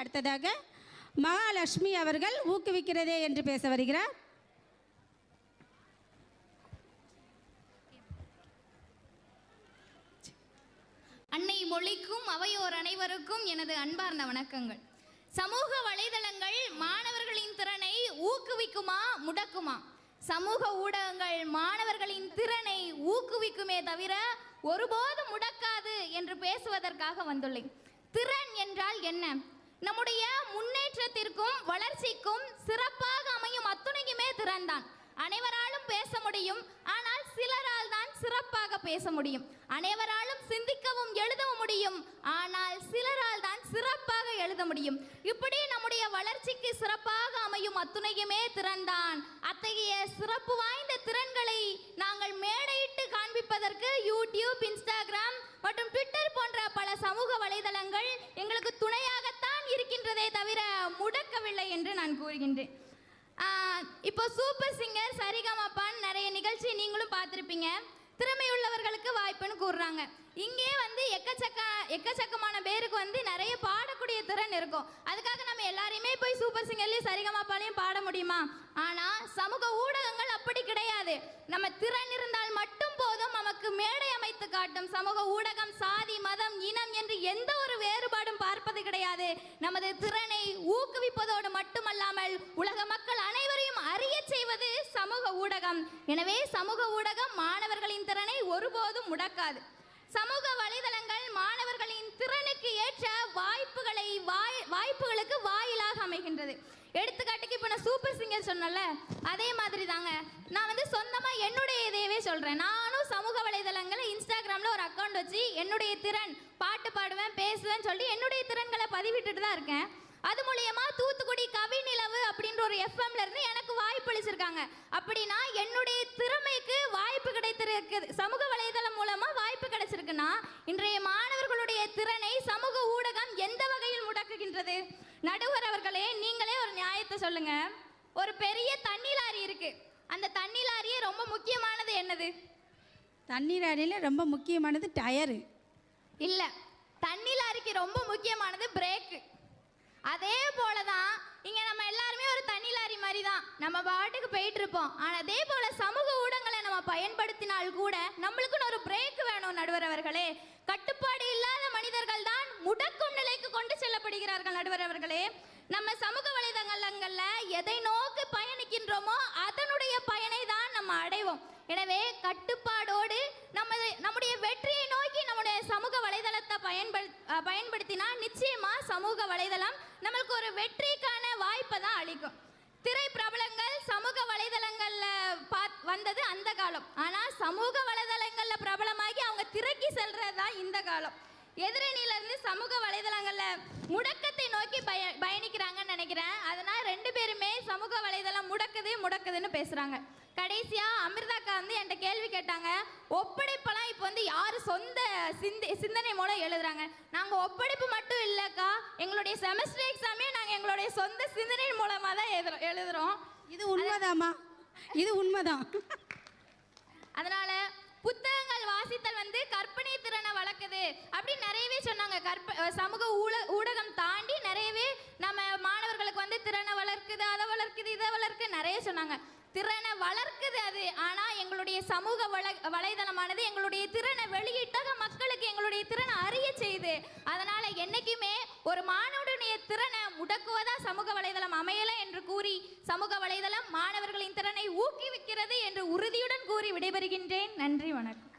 அடுத்ததாக மகாலட்சுமி அவர்கள் ஊக்குவிக்கிறதே என்று பேச வருகிறார். அன்னை மொழிக்கும் அவையோர் அனைவருக்கும் எனது அன்பார்ந்த வணக்கங்கள். சமூக வலைதளங்கள் மாணவர்களின் திறனை ஊக்குவிக்குமா முடக்குமா? சமூக ஊடகங்கள் மாணவர்களின் திறனை ஊக்குவிக்குமே தவிர ஒருபோதும் முடக்காது என்று பேசுவதற்காக வந்துள்ளேன். திறன் என்றால் என்ன? நம்முடைய முன்னேற்றத்திற்கும் வளர்ச்சிக்கும் சிறப்பாக அமையும் அத்துணைக்குமே திறன்தான். அனைவராலும் பேச முடியும். ஆனால் சிலரால் தான் சிறப்பாக பேச முடியும். அனைவராலும் சிந்திக்கவும் எழுதவும் முடியும். ஆனால் சிலரால் தான் சிறப்பாக எழுத முடியும். இப்படி நம்முடைய வளர்ச்சிக்கு சிறப்பாக அமையும் அத்துணையுமே திறன்தான். அத்தகைய சிறப்பு வாய்ந்த திறன்களை நாங்கள் மேடையிட்டு காண்பிப்பதற்கு யூடியூப் நன்றி இப்போ சூப்பர் சிங்கர் சரிகமப்பான்னு நிறைய நிகழ்ச்சி நீங்களும் பார்த்துருப்பீங்க. திறமை உள்ளவர்களுக்கு வாய்ப்புன்னு கூறுறாங்க. இங்கே வந்து எக்கச்சக்க எக்கச்சக்கமான பேருக்கு வந்து நிறைய பாடக்கூடிய திறன் இருக்கும். அதுக்காக நம்ம எல்லாரையுமே போய் சூப்பர் சிங்கர்லேயும் சரிகமாப்பாலையும் பாட முடியுமா? ஆனால் சமூக ஊடகங்கள் அப்படி கிடையாது. நம்ம திறன் இருந்தால் மட்டும் போதும் நமக்கு மேடை அமைத்து காட்டும் சமூக ஊடகம் சாதி வேறுபாடும் கிடையாது. நமது திறனை ஊக்குவிப்பதோடு மட்டுமல்லாமல் உலக மக்கள் அனைவரையும் அறிய செய்வது சமூக ஊடகம். எனவே சமூக ஊடகம் மாணவர்களின் திறனை ஒருபோதும் முடக்காது. சமூக வலைதளங்கள் மாணவர்களின் திறனுக்கு ஏற்ற வாய்ப்புகளை வாய் வாய்ப்புகளுக்கு வாயிலாக அமைகின்றது. எடுத்துக்காட்டுக்கு இப்போ நான் சூப்பர் சிங்கர் சொன்னல அதே மாதிரி தாங்க நான் வந்து சொந்தமாக என்னுடைய இதையவே சொல்கிறேன் நானும் சமூக வலைதளங்களை இன்ஸ்டாகிராமில் ஒரு அக்கௌண்ட் வச்சு என்னுடைய திறன் பாட்டு பாடுவேன் பேசுவேன் சொல்லி என்னுடைய திறன்களை பதிவிட்டுட்டு தான் இருக்கேன். அது மூலியமா தூத்துக்குடி கவி நிலவு அப்படின்ற ஒரு எஃப்எம்ல இருந்து எனக்கு வாய்ப்பு அளிச்சிருக்காங்க. அப்படின்னா என்னுடைய திறமைக்கு வாய்ப்பு கிடைத்திருக்கு சமூக வலைதளம் மூலமா வாய்ப்பு கிடைச்சிருக்குன்னா இன்றைய மாணவர்களுடைய திறனை சமூக ஊடகம் எந்த வகையில் முடக்குகின்றது? நடுவர் அவர்களே நீங்களே ஒரு நியாயத்தை சொல்லுங்க. ஒரு பெரிய தண்ணி லாரி இருக்கு. அந்த தண்ணி லாரியே ரொம்ப முக்கியமானது என்னது? தண்ணீர் அணியில் ரொம்ப முக்கியமானது டயரு. இல்லை தண்ணி லாரிக்கு ரொம்ப முக்கியமானது பிரேக்கு. அதே போல தான் இங்கே நம்ம எல்லாருமே ஒரு தண்ணி லாரி மாதிரி தான் நம்ம பாட்டுக்கு போயிட்டு இருப்போம் ஆனால் அதே போல சமூக ஊடகங்களை நம்ம பயன்படுத்தினால் கூட நம்மளுக்குன்னு ஒரு பிரேக் வேணும் நடுவர் அவர்களே. கட்டுப்பாடு இல்லாத மனிதர்கள் தான் முடக்கும் நிலைக்கு கொண்டு செல்லப்படுகிறார்கள் நடுவர் அவர்களே. நம்ம சமூக வலைதளங்களில் எதை நோக்கி பயணிக்கின்றோமோ அதனுடைய பயனை தான் நம்ம அடைவோம். எனவே கட்டுப்பாடோடு நம்ம நம்முடைய வெற்றியை நோக்கி நம்முடைய சமூக வலைதளத்தை பயன்படுத் பயன்படுத்தினா நிச்சயமா சமூக வலைதளம் நம்மளுக்கு ஒரு வெற்றிக்கான வாய்ப்பை தான் அளிக்கும். திரை பிரபலங்கள் சமூக வலைதளங்களில் பாத் வந்தது அந்த காலம். ஆனால் சமூக வலைதளங்களில் பிரபலமாகி அவங்க திரைக்கு செல்கிறது தான் இந்த காலம். எதிரணியிலிருந்து சமூக வலைதளங்களில் முடக்கத்தை நோக்கி பய பயணிக்கிறாங்கன்னு முடக்குது முடக்குதுன்னு பேசுறாங்க. கடைசியா அமிர்தாக்கா வந்து என்கிட்ட கேள்வி கேட்டாங்க. ஒப்படைப்பெல்லாம் இப்போ வந்து யார் சொந்த சிந்தி சிந்தனை மூலம் எழுதுறாங்க. நாங்க ஒப்படைப்பு மட்டும் இல்லக்கா. எங்களுடைய செமஸ்டர் எக்ஸாமே நாங்க எங்களுடைய சொந்த சிந்தனை மூலமா தான் எழுதுறோம். இது உண்மைதாம்மா. இது உண்மைதான். அதனால புத்தகங்கள் வாசித்தல் வந்து கற்பனை திறனை வளர்க்குது. அப்படின்னு நிறையவே சொன்னாங்க. கற்ப சமூக ஊட ஊடகம் தாண்டி வளர்க்குது அதை வளர்க்குது இதை வளர்க்கு நிறைய சொன்னாங்க. திறனை வளர்க்குது அது. ஆனால் எங்களுடைய சமூக வலை வலைதளமானது எங்களுடைய திறனை வெளியிட்டாக மக்களுக்கு எங்களுடைய திறனை அறிய செய்யுது அதனால என்னைக்குமே ஒரு மாணவனுடைய திறனை முடக்குவதா சமூக வலைதளம் அமையலை என்று கூறி சமூக வலைதளம் மாணவர்களின் திறனை ஊக்குவிக்கிறது என்று உறுதியுடன் கூறி விடைபெறுகின்றேன். நன்றி வணக்கம்.